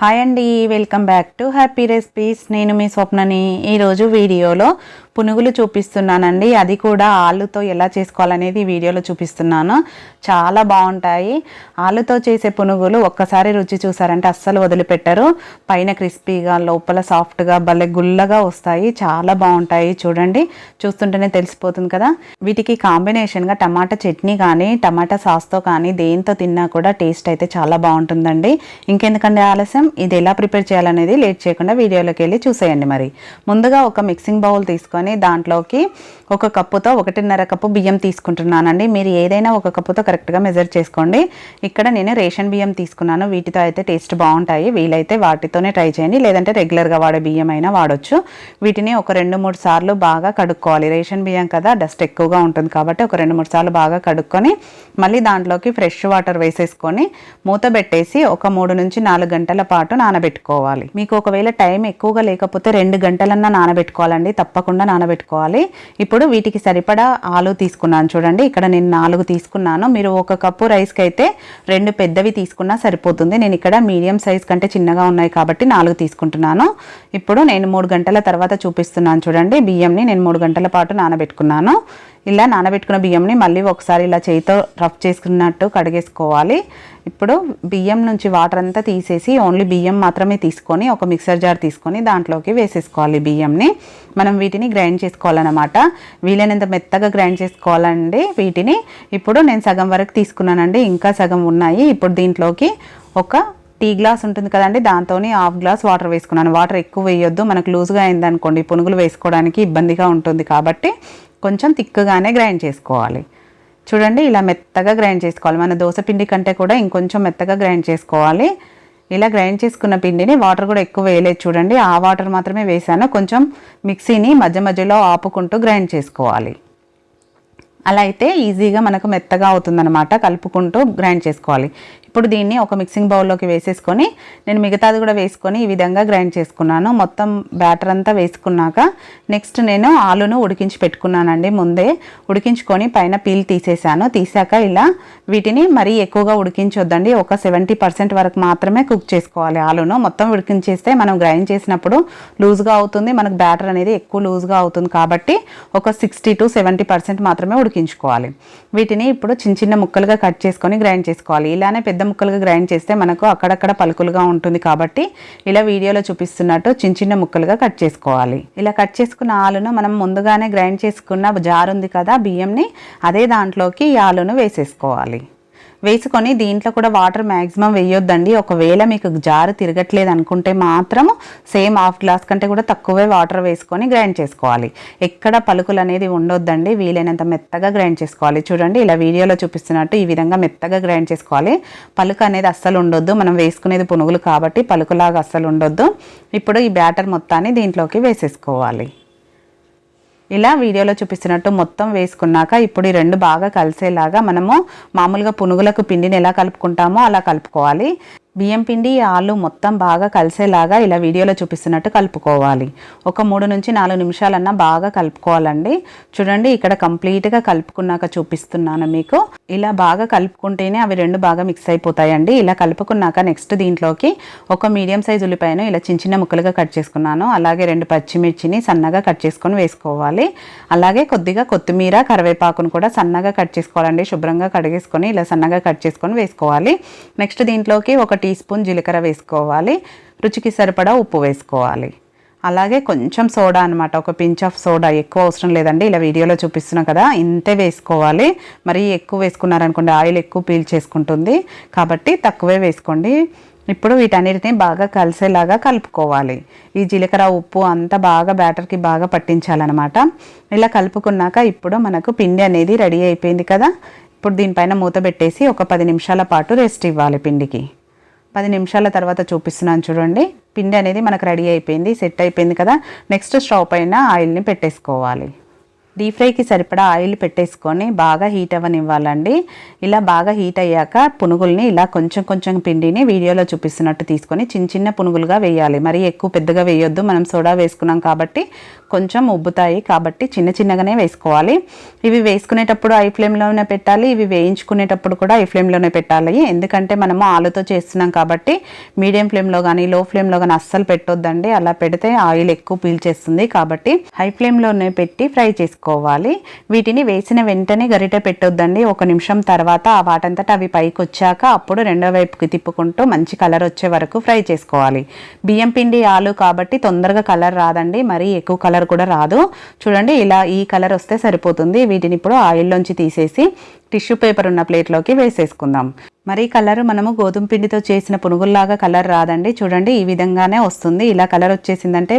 Hi అండి welcome back to happy recipes నేను మీ స్వప్నని ఈరోజు వీడియోలో పునుగులు చూపిస్తున్నానండి. అది కూడా ఆలుతో ఎలా చేసుకోవాలనేది వీడియోలో చూపిస్తున్నాను. చాలా బాగుంటాయి. ఆలుతో చేసే పునుగులు ఒక్కసారి రుచి చూసారంటే అస్సలు వదిలిపెట్టరు. పైన క్రిస్పీగా లోపల సాఫ్ట్గా భలే గుల్లగా వస్తాయి. చాలా బాగుంటాయి. చూడండి చూస్తుంటేనే తెలిసిపోతుంది కదా. వీటికి కాంబినేషన్గా టమాటా చట్నీ కానీ టమాటా సాస్తో కానీ దేంతో తిన్నా కూడా టేస్ట్ అయితే చాలా బాగుంటుందండి. ఇంకెందుకండి ఆలస్యం? ఇది ఎలా ప్రిపేర్ చేయాలనేది లేట్ చేయకుండా వీడియోలోకి వెళ్ళి చూసేయండి మరి. ముందుగా ఒక మిక్సింగ్ బౌల్ తీసుకొని దాంట్లోకి ఒక కప్పుతో ఒకటిన్నర కప్పు బియ్యం తీసుకుంటున్నానండి. మీరు ఏదైనా ఒక కప్పుతో కరెక్ట్గా మెజర్ చేసుకోండి. ఇక్కడ నేను రేషన్ బియ్యం తీసుకున్నాను. వీటితో అయితే టేస్ట్ బాగుంటాయి. వీలైతే వాటితోనే ట్రై చేయండి. లేదంటే రెగ్యులర్గా వాడే బియ్యం అయినా వాడొచ్చు. వీటిని ఒక రెండు మూడు సార్లు బాగా కడుక్కోవాలి. రేషన్ బియ్యం కదా డస్ట్ ఎక్కువగా ఉంటుంది కాబట్టి ఒక రెండు మూడు సార్లు బాగా కడుక్కొని మళ్ళీ దాంట్లోకి ఫ్రెష్ వాటర్ వేసేసుకొని మూత పెట్టేసి ఒక మూడు నుంచి నాలుగు గంటల పాటు నానబెట్టుకోవాలి. మీకు ఒకవేళ టైం ఎక్కువగా లేకపోతే రెండు గంటలన్నా నానబెట్టుకోవాలండి. తప్పకుండా నానబెట్టుకోవాలి. ఇప్పుడు వీటికి సరిపడా ఆలు తీసుకున్నాను చూడండి. ఇక్కడ నేను నాలుగు తీసుకున్నాను. మీరు ఒక కప్పు రైస్కి అయితే రెండు పెద్దవి తీసుకున్నా సరిపోతుంది. నేను ఇక్కడ మీడియం సైజ్ కంటే చిన్నగా ఉన్నాయి కాబట్టి నాలుగు తీసుకుంటున్నాను. ఇప్పుడు నేను మూడు గంటల తర్వాత చూపిస్తున్నాను చూడండి. బియ్యంని నేను మూడు గంటల పాటు నానబెట్టుకున్నాను. ఇలా నానబెట్టుకున్న బియ్యంని మళ్ళీ ఒకసారి ఇలా చేయితో రఫ్ చేసుకున్నట్టు కడిగేసుకోవాలి. ఇప్పుడు బియ్యం నుంచి వాటర్ అంతా తీసేసి ఓన్లీ బియ్యం మాత్రమే తీసుకొని ఒక మిక్సర్ జార్ తీసుకొని దాంట్లోకి వేసేసుకోవాలి బియ్యంని. మనం వీటిని గ్రైండ్ చేసుకోవాలన్నమాట. వీలైనంత మెత్తగా గ్రైండ్ చేసుకోవాలండి వీటిని. ఇప్పుడు నేను సగం వరకు తీసుకున్నానండి ఇంకా సగం ఉన్నాయి. ఇప్పుడు దీంట్లోకి ఒక టీ గ్లాస్ ఉంటుంది కదండి దాంతో హాఫ్ గ్లాస్ వాటర్ వేసుకున్నాను. వాటర్ ఎక్కువ వేయొద్దు మనకు లూజ్గా అయిందనుకోండి పునుగులు వేసుకోవడానికి ఇబ్బందిగా ఉంటుంది కాబట్టి కొంచెం తిక్కుగానే గ్రైండ్ చేసుకోవాలి. చూడండి ఇలా మెత్తగా గ్రైండ్ చేసుకోవాలి. మన దోశ పిండి కంటే కూడా ఇంకొంచెం మెత్తగా గ్రైండ్ చేసుకోవాలి. ఇలా గ్రైండ్ చేసుకున్న పిండిని వాటర్ కూడా ఎక్కువ వేయలేదు చూడండి. ఆ వాటర్ మాత్రమే వేసాను. కొంచెం మిక్సీని మధ్య మధ్యలో ఆపుకుంటూ గ్రైండ్ చేసుకోవాలి. అలా అయితే ఈజీగా మనకు మెత్తగా అవుతుందన్నమాట. కలుపుకుంటూ గ్రైండ్ చేసుకోవాలి. ఇప్పుడు దీన్ని ఒక మిక్సింగ్ బౌల్లోకి వేసేసుకొని నేను మిగతాది కూడా వేసుకొని ఈ విధంగా గ్రైండ్ చేసుకున్నాను. మొత్తం బ్యాటర్ అంతా వేసుకున్నాక నెక్స్ట్ నేను ఆలును ఉడికించి పెట్టుకున్నానండి ముందే. ఉడికించుకొని పైన పీల్ తీసేసాను తీసాక ఇలా వీటిని మరీ ఎక్కువగా ఉడికించొద్దండి. ఒక సెవెంటీ పర్సెంట్ వరకు మాత్రమే కుక్ చేసుకోవాలి ఆలును. మొత్తం ఉడికించేస్తే మనం గ్రైండ్ చేసినప్పుడు లూజ్గా అవుతుంది. మనకు బ్యాటర్ అనేది ఎక్కువ లూజ్గా అవుతుంది కాబట్టి ఒక సిక్స్టీ టు సెవెంటీ పర్సెంట్ మాత్రమే ఉడికించుకోవాలి. వీటిని ఇప్పుడు చిన్న చిన్న ముక్కలుగా కట్ చేసుకొని గ్రైండ్ చేసుకోవాలి. ఇలానే పెద్ద ముక్కలుగా గ్రైండ్ చేస్తే మనకు అక్కడక్కడ పలుకులుగా ఉంటుంది కాబట్టి ఇలా వీడియోలో చూపిస్తున్నట్టు చిన్న చిన్న ముక్కలుగా కట్ చేసుకోవాలి. ఇలా కట్ చేసుకున్న ఆలును మనం ముందుగానే గ్రైండ్ చేసుకున్న జార్ ఉంది కదా బియ్యంని అదే దాంట్లోకి ఈ ఆలును వేసేసుకోవాలి. వేసుకొని దీంట్లో కూడా వాటర్ మ్యాక్సిమం వేయొద్దండి. ఒకవేళ మీకు జారు తిరగట్లేదు అనుకుంటే మాత్రం సేమ్ హాఫ్ గ్లాస్ కంటే కూడా తక్కువే వాటర్ వేసుకొని గ్రైండ్ చేసుకోవాలి. ఎక్కడ పలుకులు అనేది ఉండొద్దండి. వీలైనంత మెత్తగా గ్రైండ్ చేసుకోవాలి. చూడండి ఇలా వీడియోలో చూపిస్తున్నట్టు ఈ విధంగా మెత్తగా గ్రైండ్ చేసుకోవాలి. పలుకు అనేది అస్సలు ఉండొద్దు. మనం వేసుకునేది పునుగులు కాబట్టి పలుకులాగా అస్సలు ఉండొద్దు. ఇప్పుడు ఈ బ్యాటర్ మొత్తాన్ని దీంట్లోకి వేసేసుకోవాలి. ఇలా వీడియోలో చూపిస్తున్నట్టు మొత్తం వేసుకున్నాక ఇప్పుడు ఈ రెండు బాగా కలిసేలాగా మనము మామూలుగా పునుగులకు పిండిని ఎలా కలుపుకుంటామో అలా కలుపుకోవాలి. బియ్యం పిండి ఆలు మొత్తం బాగా కలిసేలాగా ఇలా వీడియోలో చూపిస్తున్నట్టు కలుపుకోవాలి. ఒక మూడు నుంచి నాలుగు నిమిషాలన్నా బాగా కలుపుకోవాలండి. చూడండి ఇక్కడ కంప్లీట్గా కలుపుకున్నాక చూపిస్తున్నాను మీకు. ఇలా బాగా కలుపుకుంటేనే అవి రెండు బాగా మిక్స్ అయిపోతాయండి. ఇలా కలుపుకున్నాక నెక్స్ట్ దీంట్లోకి ఒక మీడియం సైజ్ ఉల్లిపాయను ఇలా చిన్న చిన్న ముక్కలుగా కట్ చేసుకున్నాను. అలాగే రెండు పచ్చిమిర్చిని సన్నగా కట్ చేసుకొని వేసుకోవాలి. అలాగే కొద్దిగా కొత్తిమీర కరివేపాకును కూడా సన్నగా కట్ చేసుకోవాలండి. శుభ్రంగా కడిగేసుకొని ఇలా సన్నగా కట్ చేసుకొని వేసుకోవాలి. నెక్స్ట్ దీంట్లోకి ఒకటి టీ స్పూన్ జీలకర్ర వేసుకోవాలి రుచికి సరిపడా ఉప్పు వేసుకోవాలి. అలాగే కొంచెం సోడా అనమాట ఒక పించ్ ఆఫ్ సోడా. ఎక్కువ అవసరం లేదండి ఇలా వీడియోలో చూపిస్తున్నా కదా ఇంతే వేసుకోవాలి. మరి ఎక్కువ వేసుకున్నారనుకోండి ఆయిల్ ఎక్కువ పీల్చేసుకుంటుంది కాబట్టి తక్కువే వేసుకోండి. ఇప్పుడు వీటన్నిటిని బాగా కలిసేలాగా కలుపుకోవాలి. ఈ జీలకర్ర ఉప్పు అంతా బాగా బ్యాటర్కి బాగా పట్టించాలన్నమాట. ఇలా కలుపుకున్నాక ఇప్పుడు మనకు పిండి అనేది రెడీ అయిపోయింది కదా. ఇప్పుడు దీనిపైన మూత పెట్టేసి ఒక పది నిమిషాల పాటు రెస్ట్ ఇవ్వాలి పిండికి. పది నిమిషాల తర్వాత చూపిస్తున్నాను చూడండి. పిండి అనేది మనకు రెడీ అయిపోయింది సెట్ అయిపోయింది కదా. నెక్స్ట్ స్టవ్ పైన ఆయిల్ని పెట్టేసుకోవాలి. డీప్ ఫ్రైకి సరిపడా ఆయిల్ పెట్టేసుకొని బాగా హీట్ అవ్వనివ్వాలండి. ఇలా బాగా హీట్ అయ్యాక పునుగుల్ని ఇలా కొంచెం కొంచెం పిండిని వీడియోలో చూపిస్తున్నట్టు తీసుకొని చిన్న చిన్న పునుగులుగా వేయాలి. మరి ఎక్కువ పెద్దగా వేయొద్దు. మనం సోడా వేసుకున్నాం కాబట్టి కొంచెం ఉబ్బుతాయి కాబట్టి చిన్న చిన్నగానే వేసుకోవాలి. ఇవి వేసుకునేటప్పుడు ఐ ఫ్లేమ్లోనే పెట్టాలి. ఇవి వేయించుకునేటప్పుడు కూడా ఐ ఫ్లేమ్లోనే పెట్టాలి. ఎందుకంటే మనము ఆలుతో చేస్తున్నాం కాబట్టి మీడియం ఫ్లేమ్లో కానీ లో ఫ్లేమ్లో కానీ అస్సలు పెట్టొద్దండి. అలా పెడితే ఆయిల్ ఎక్కువ పీల్చేస్తుంది కాబట్టి హై ఫ్లేమ్లోనే పెట్టి ఫ్రై చేసుకోవాలి. వీటిని వేసిన వెంటనే గరిటె పెట్టొద్దండి. ఒక నిమిషం తర్వాత ఆ వాటంతట అవి పైకి వచ్చాక అప్పుడు రెండో వైపుకి తిప్పుకుంటూ మంచి కలర్ వచ్చే వరకు ఫ్రై చేసుకోవాలి. బియ్యం పిండి ఆలు కాబట్టి తొందరగా కలర్ రాదండి. మరీ ఎక్కువ కలర్ కూడా రాదు. చూడండి ఇలా ఈ కలర్ వస్తే సరిపోతుంది. వీటిని ఇప్పుడు ఆయిల్లోంచి తీసేసి టిష్యూ పేపర్ ఉన్న ప్లేట్లోకి వేసేసుకుందాం. మరి కలర్ మనము గోధుమ పిండితో చేసిన పునుగుల్లాగా కలర్ రాదండి. చూడండి ఈ విధంగానే వస్తుంది. ఇలా కలర్ వచ్చేసిందంటే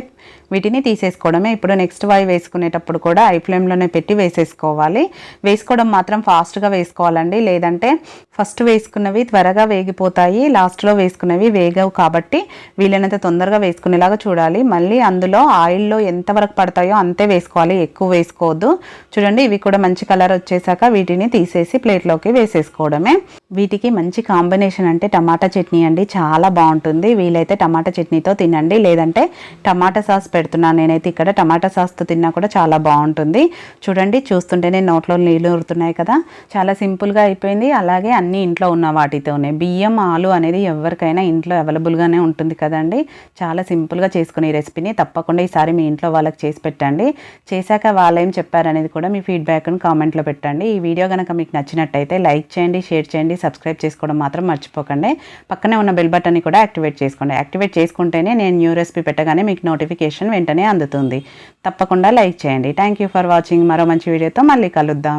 వీటిని తీసేసుకోవడమే. ఇప్పుడు నెక్స్ట్ వై వేసుకునేటప్పుడు కూడా ఐ ఫ్లేమ్లోనే పెట్టి వేసేసుకోవాలి. వేసుకోవడం మాత్రం ఫాస్ట్గా వేసుకోవాలండి. లేదంటే ఫస్ట్ వేసుకున్నవి త్వరగా వేగిపోతాయి. లాస్ట్లో వేసుకున్నవి వేగవు కాబట్టి వీలైనంత తొందరగా వేసుకునేలాగా చూడాలి. మళ్ళీ అందులో ఆయిల్లో ఎంతవరకు పడతాయో అంతే వేసుకోవాలి. ఎక్కువ వేసుకోవద్దు. చూడండి ఇవి కూడా మంచి కలర్ వచ్చేసాక వీటిని తీసేసి ప్లేట్లోకి వేసేసుకోవడమే. వీటికి మంచి కాంబినేషన్ అంటే టమాటా చట్నీ అండి. చాలా బాగుంటుంది. వీలైతే టమాటా చట్నీతో తినండి. లేదంటే టమాటా సాస్ పెడుతున్నాను నేనైతే ఇక్కడ. టమాటా సాస్తో తిన్నా కూడా చాలా బాగుంటుంది. చూడండి చూస్తుంటేనే నోట్లో నీళ్ళు ఊరుతున్నాయి కదా. చాలా సింపుల్గా అయిపోయింది. అలాగే అన్ని ఇంట్లో ఉన్న వాటితోనే. బియ్యం ఆలు అనేది ఎవరికైనా ఇంట్లో అవైలబుల్గానే ఉంటుంది కదండి. చాలా సింపుల్గా చేసుకునే రెసిపీని తప్పకుండా ఈసారి మీ ఇంట్లో వాళ్ళకి చేసి పెట్టండి. చేశాక వాళ్ళు ఏం చెప్పారనేది కూడా మీ ఫీడ్బ్యాక్ను కామెంట్లో పెట్టండి. ఈ వీడియో కనుక మీకు నచ్చినట్టయితే లైక్ చేయండి షేర్ చేయండి సబ్స్క్రైబ్ చేసుకోవడం మాత్రం మర్చిపోకండి. పక్కనే ఉన్న బెల్ బటన్ని కూడా యాక్టివేట్ చేసుకోండి. యాక్టివేట్ చేసుకుంటేనే నేను న్యూ రెసిపీ పెట్టగానే మీకు నోటిఫికేషన్ వెంటనే అందుతుంది. తప్పకుండా లైక్ చేయండి. థ్యాంక్ యూ ఫర్ వాచింగ్ మరో మంచి వీడియోతో మళ్ళీ కలుద్దాం.